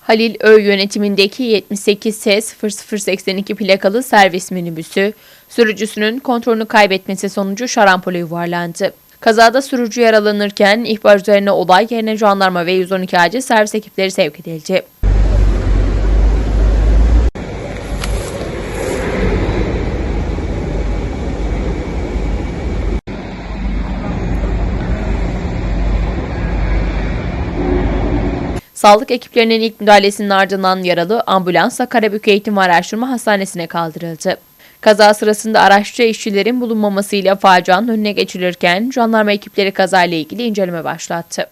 Halil Ö yönetimindeki 78 S 0082 plakalı servis minibüsü, sürücüsünün kontrolünü kaybetmesi sonucu şarampole yuvarlandı. Kazada sürücü yaralanırken ihbar üzerine olay yerine jandarma ve 112 acil servis ekipleri sevk edildi. Sağlık ekiplerinin ilk müdahalesinin ardından yaralı ambulansla Karabük Eğitim ve Araştırma Hastanesi'ne kaldırıldı. Kaza sırasında araççı işçilerin bulunmamasıyla facianın önüne geçilirken jandarma ekipleri kazayla ilgili inceleme başlattı.